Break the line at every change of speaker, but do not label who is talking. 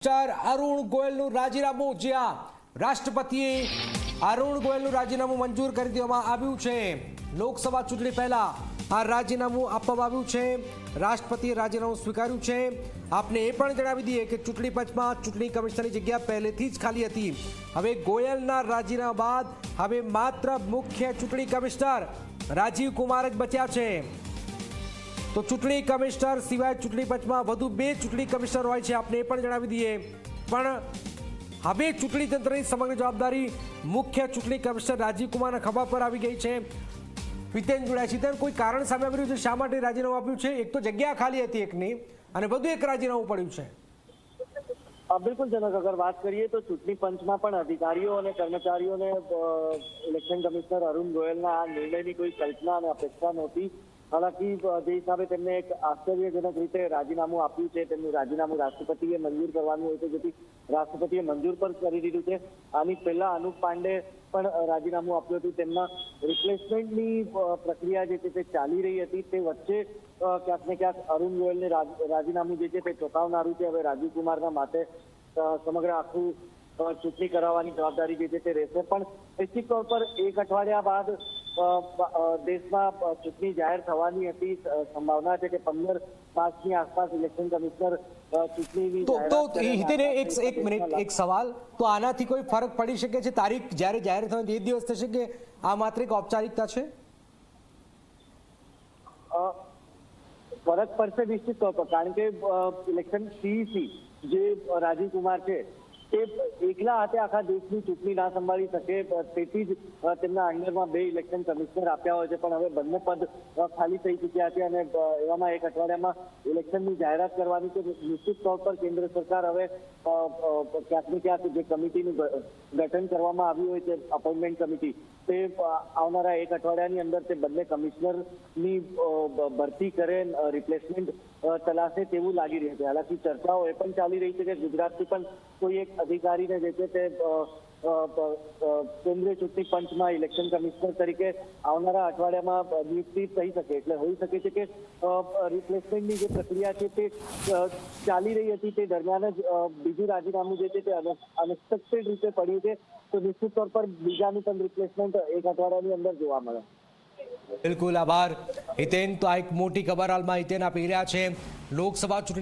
ચાર અરુણ ગોયલનું રાજીનામું જ્યાં રાષ્ટ્રપતિએ અરુણ ગોયલનું રાજીનામું મંજૂર કરી દેવામાં આવ્યું છે. લોકસભા ચૂંટણી પહેલા આ રાજીનામું આપવામાં આવ્યું છે. રાષ્ટ્રપતિએ રાજીનામું સ્વીકાર્યું છે. આપને એ પણ જણાવી દઈએ કે ચૂંટણી પંચમાં ચૂંટણી કમિશનરની જગ્યા પહેલેથી જ ખાલી હતી. હવે ગોયલના રાજીનામા બાદ હવે માત્ર મુખ્ય ચૂંટણી કમિશનર રાજીવ કુમાર જ બચ્યા છે. તો ચૂંટણી કમિશનર સિવાય ચૂંટણી પંચમાં વધુ બે ચૂંટણી કમિશનર હોય છે, આપને એ પણ જણાવી દઈએ. પણ હવે ચૂંટણી તંત્રની સમગ્ર જવાબદારી મુખ્ય ચૂંટણી કમિશનર રાજીવ કુમારના ખભા પર આવી ગઈ છે. હિતેન જોડાય છે. કોઈ કારણ સામે આવી રહ્યું છે? શા માટે રાજીનામું આપ્યું છે? એક તો જગ્યા ખાલી હતી એકની અને વધુ એક રાજીનામું પડ્યું છે.
બિલકુલ જનક, અગર વાત કરીએ તો ચૂંટણી પંચમાં પણ અધિકારીઓ અને કર્મચારીઓને ઇલેક્શન કમિશનર અરુણ ગોયલના આ નિર્ણયની કોઈ કલ્પના અને અપેક્ષા નહોતી. હાલાકી જે હિસાબે તેમને એક આશ્ચર્યજનક રીતે રાજીનામું આપ્યું છે. તેમનું રાજીનામું રાષ્ટ્રપતિએ મંજૂર કરવાનું હોય છે, જેથી રાષ્ટ્રપતિએ મંજૂર પણ કરી દીધું છે. આની પહેલા અનુપ પાંડે પણ રાજીનામું આપ્યું હતું. તેમના રિપ્લેસમેન્ટની પ્રક્રિયા જે છે તે ચાલી રહી હતી. તે વચ્ચે ક્યાંક ને ક્યાંક અરુણ ગોયલને રાજીનામું જે છે તે ચોંકાવનારું છે. હવે રાજીવ કુમારના માથે સમગ્ર આખું ચૂંટણી કરાવવાની જવાબદારી જે છે તે રહેશે. પણ નિશ્ચિત તौर પર એક અઠવાડિયા બાદ દેશમાં ચૂંટણી જાહેર થવાની હતી સંભાવના છે કે પંદર માર્ચની આસપાસ ઇલેક્શન કમિશનર ચૂંટણીની
તો તો
જાહેરાત કરે.
હિતેન એક એક મિનિટ એક સવાલ. તો આનાથી કોઈ ફરક પડી શકે છે? તારીખ જ્યારે જાહેર થવાની એ દિવસ થશે કે આ માત્ર એક ઔપચારિકતા છે?
ફરક પડશે નિશ્ચિત તौर પર. કારણ કે ઇલેક્શન સીઈસી જે રાજીવ કુમાર છે તે એકલા હાથે આખા દેશની ચૂંટણી ના સંભાળી શકે તેથી જ તેમના અંડરમાં બે ઇલેક્શન કમિશનર આપ્યા હોય છે, પણ હવે બંને પદ ખાલી થઈ ચૂક્યા છે અને એવામાં એક અઠવાડિયામાં ઇલેક્શનની જાહેરાત કરવાની છે. નિશ્ચિત તौर પર કેન્દ્ર સરકાર હવે ક્યાંક ને ક્યાંક જે કમિટીનું ગઠન કરવામાં આવ્યું હોય છે અપોઇન્ટમેન્ટ કમિટી તે આવનારા એક અઠવાડિયાની અંદર તે બંને કમિશનરની ભરતી કરે રિપ્લેસમેન્ટ તલાશે તેવું લાગી રહ્યું છે. હાલાકી ચર્ચાઓ એ પણ ચાલી રહી છે કે ગુજરાતથી પણ કોઈ એક અધિકારીને જે છે તે કેન્દ્રીય ચૂંટણી પંચમાં ઇલેક્શન કમિશનર તરીકે આવનારા અઠવાડિયામાં નિયુક્તિ થઈ શકે. એટલે હોઈ શકે છે કે રિપ્લેસમેન્ટની જે પ્રક્રિયા છે તે ચાલી રહી હતી તે દરમિયાન જ બીજું રાજીનામું જે છે તે અનએક્સપેક્ટેડ રીતે પડ્યું છે. તો નિશ્ચિત તौर પર બીજાનું પણ રિપ્લેસમેન્ટ એક અઠવાડિયાની અંદર જોવા મળે.
બિલકુલ આભાર. હિતેન, તો આ એક મોટી ખબર હાલમાં હિતેન આપી રહ્યા છે. લોકસભા ચૂંટણી